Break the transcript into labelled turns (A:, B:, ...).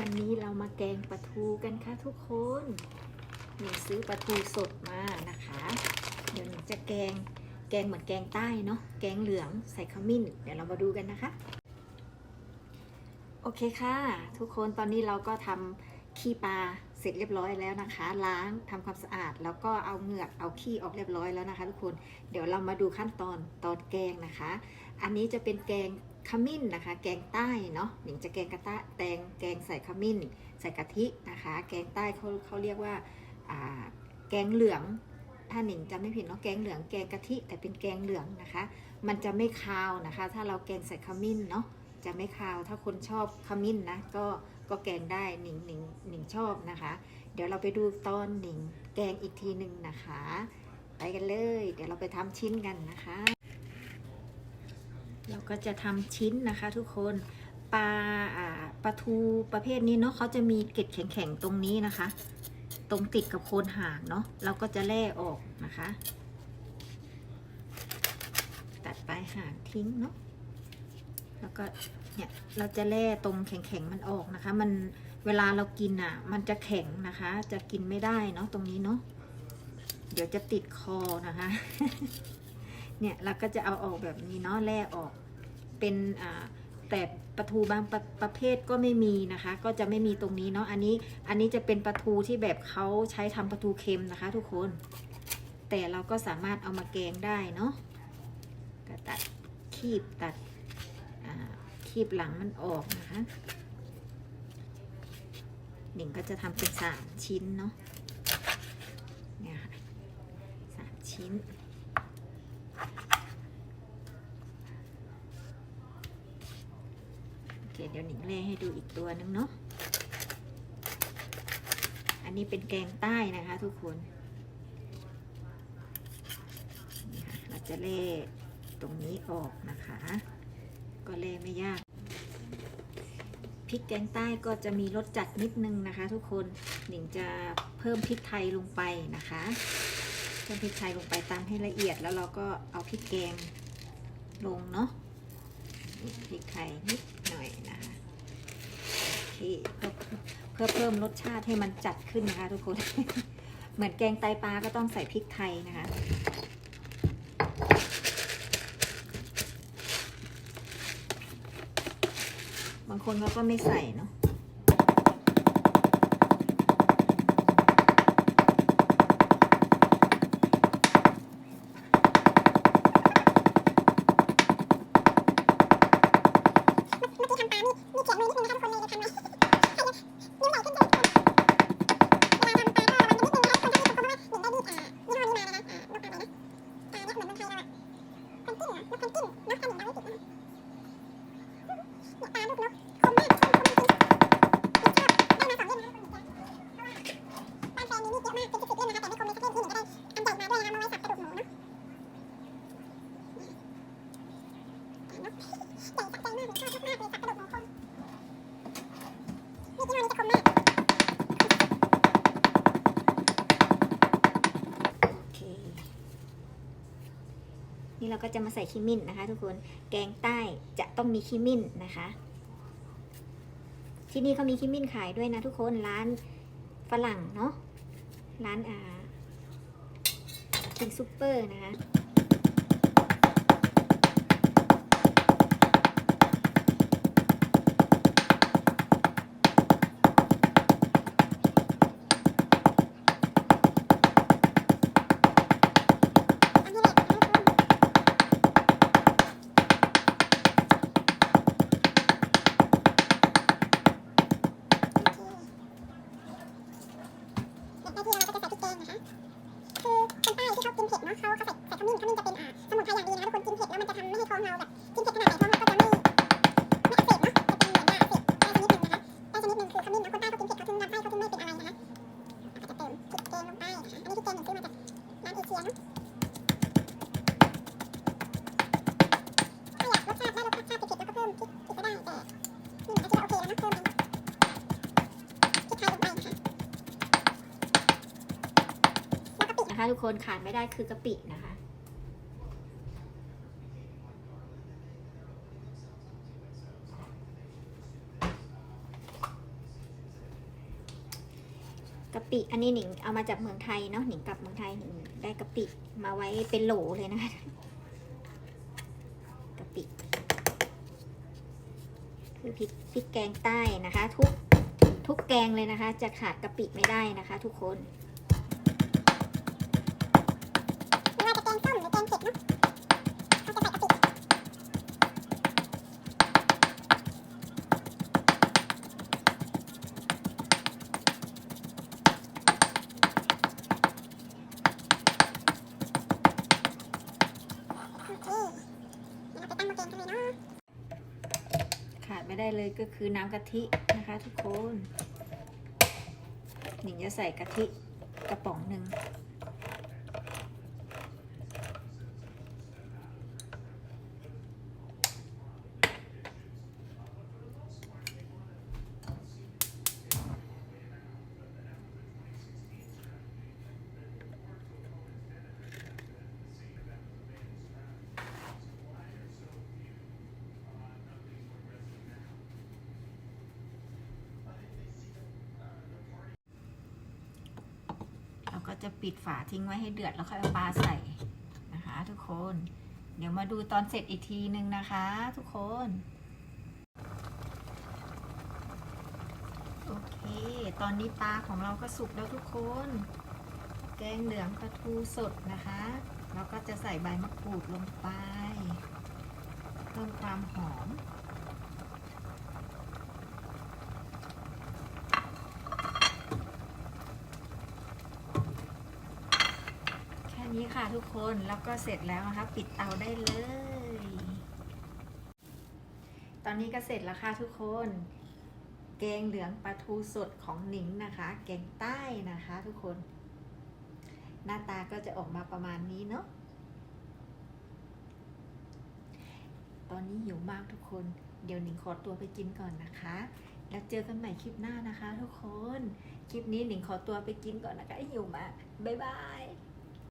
A: วันนี้เรามาแกงปลาทูกันค่ะทุกคนหนูซื้อปลาทูสดมานะคะ เดี๋ยวหนูจะแกง แกงเหมือนแกงใต้เนาะ แกงเหลืองใส่ขมิ้น เดี๋ยวเรามาดูกันนะคะ โอเคค่ะ ทุกคนตอนนี้เราก็ทำขี้ปลาเสร็จเรียบร้อยแล้วนะคะ ล้างทำความสะอาด แล้วก็เอาเหงือกเอาขี้ออกเรียบร้อยแล้วนะคะ ทุกคน เดี๋ยวเรามาดูขั้นตอนตอนแกงนะคะ อันนี้จะเป็นแกง ขมิ้นนะคะ แกงใต้เนาะหนิงจะแกงกระตะแตงแกงใส่ขมิ้น ใส่กะทินะคะ แกงใต้เขาเขาเรียกว่าแกงเหลือง ถ้าหนิงจำไม่ผิดเนาะแกงเหลืองแกงกะทิแต่เป็นแกงเหลืองนะคะ มันจะไม่คาวนะคะ ถ้าเราแกงใส่ขมิ้นเนาะจะไม่คาวถ้าคนชอบขมิ้นนะก็ก็แกงได้หนิงหนิงหนิงชอบนะคะ เดี๋ยวเราไปดูตอนหนิงแกงอีกทีหนึ่งนะคะ ไปกันเลย เดี๋ยวเราไปทำชิ้นกันนะคะ เราก็จะทำชิ้นนะคะทุกคนปลาปลาทูประเภทนี้เนาะเขาจะมีเกล็ดแข็งๆตรงนี้นะคะ ตรงติดกับโคนหางเนาะเราก็จะแล่ออกนะคะ ตัดปลายหางทิ้งเนาะแล้วก็เนี่ยเราจะแล่ตรงแข็งๆมันออกนะคะ มันเวลาเรากินอะ มันจะแข็งนะคะ จะกินไม่ได้เนาะตรงนี้เนาะเดี๋ยวจะติดคอนะคะ เนี่ยเราก็จะเอาออกแบบนี้เนาะแล่ออก เป็นอ่าแต่ปลาทูบางประประเภทก็ไม่มีนะคะ ก็จะไม่มีตรงนี้เนาะอันนี้อันนี้จะเป็นปลาทูที่แบบเขาใช้ทำปลาทูเค็มนะคะ ทุกคน แต่เราก็สามารถเอามาแกงได้เนาะก็ตัดคีบตัดคีบหลังมันออกนะคะหนิงก็จะทำเป็นสามชิ้นเนาะเนี่ยค่ะสามชิ้น เคเดี๋ยวหนิงเล่ให้ดูอีกตัวนึงเนาะ อันนี้เป็นแกงใต้นะคะทุกคนนี่ค่ะเราจะเล่ตรงนี้ออกนะคะ ก็เล่ไม่ยาก พริกแกงใต้ก็จะมีรสจัดนิดนึงนะคะ ทุกคน หนิงจะเพิ่มพริกไทยลงไปนะคะเพิ่มพริกไทยลงไปตามให้ละเอียดแล้วเราก็เอาพริกแกงลงเนาะ พริกไทยนิดหน่อยนะคะโอเคเพื่อเพื่อเพิ่มรสชาติให้มันจัดขึ้นนะคะทุกคน เหมือนแกงไตปลาก็ต้องใส่พริกไทยนะคะบางคนเขาก็ไม่ใส่เนาะ
B: ก็จะมาใส่
A: ขี้มิ้นนะคะ ทุกคนแกงใต้จะต้องมีขี้มิ้นนะคะ ที่นี่เขามีขี้มิ้นขายด้วยนะทุกคนร้านฝรั่งเนาะร้านอ่าคิงซูเปอร์นะคะ
B: ขาเขาใส่ขมิ้นขมิ้นจะเป็นอ่าสมุนไพรอย่างดีนะคะทุกคนกินเผ็ดแล้วมันจะทำไม่ให้ท้องเราแบบกินเผ็ดขนาดไหนท้องเราก็จะไม่ไม่อักเสบเนาะจะเป็นเหมือนยาอักเสบได้ชนิดหนึ่งนะคะได้ชนิดหนึ่งคือขมิ้นนะคนใต้เขากินเผ็ดเขาถึงลำไส้เขาถึงไม่เป็นอะไรนะคะเราก็จะเติมพริกแกงลงไปอันนี้พริกแกงหนึ่งซื้อมาจากร้านเอเชียเนะถ้าอยากรสชาติได้รสชาติเผ็ดๆแล้วก็เพิ่มพริกพริกก็ได้แต่นี่มันก็คิดว่าโอเคแล้วนะเพิ่มเป็นพริกไทยลงไปนะคะแล้วก็ปิ
A: นะคะทุกคนขาดไม่ได้คือกะปินะคะ กะ ปิอันนี้หนิงเอามาจากเมืองไทยเนาะหนิงกลับเมืองไทยหนิงได้กะปิมาไว้เป็นโหลเลยนะคะกะปิคือพริกพริกแกงใต้นะคะ ทุกทุกแกงเลยนะคะ จะขาดกะปิไม่ได้นะคะ ทุกคน
B: เลย
A: ก็คือน้ำกะทินะคะทุกคน หนิงจะใส่กะทิกระป๋องหนึ่ง จะปิดฝาทิ้งไว้ให้เดือดแล้วค่อยเอาปลาใส่นะคะทุกคน เดี๋ยวมาดูตอนเสร็จอีกทีนึงนะคะ ทุกคน โอเค ตอนนี้ปลาของเราก็สุกแล้วทุกคน แกงเหลืองปลาทูสดนะคะเราก็จะใส่ใบมะกรูดลงไป เพิ่มความหอม แค่นี้ ค่ะทุกคนแล้วก็เสร็จแล้วนะคะปิดเตาได้เลย ตอนนี้ก็เสร็จแล้วค่ะทุกคน แกงเหลืองปลาทูสดของหนิงนะคะ แกงใต้นะคะทุกคน หน้าตาก็จะออกมาประมาณนี้เนาะตอนนี้หิวมากทุกคน เดี๋ยวหนิงขอตัวไปกินก่อนนะคะ แล้วเจอกันใหม่คลิปหน้านะคะ ทุกคน คลิปนี้หนิงขอตัวไปกินก่อนนะคะหิวมากบ๊ายบาย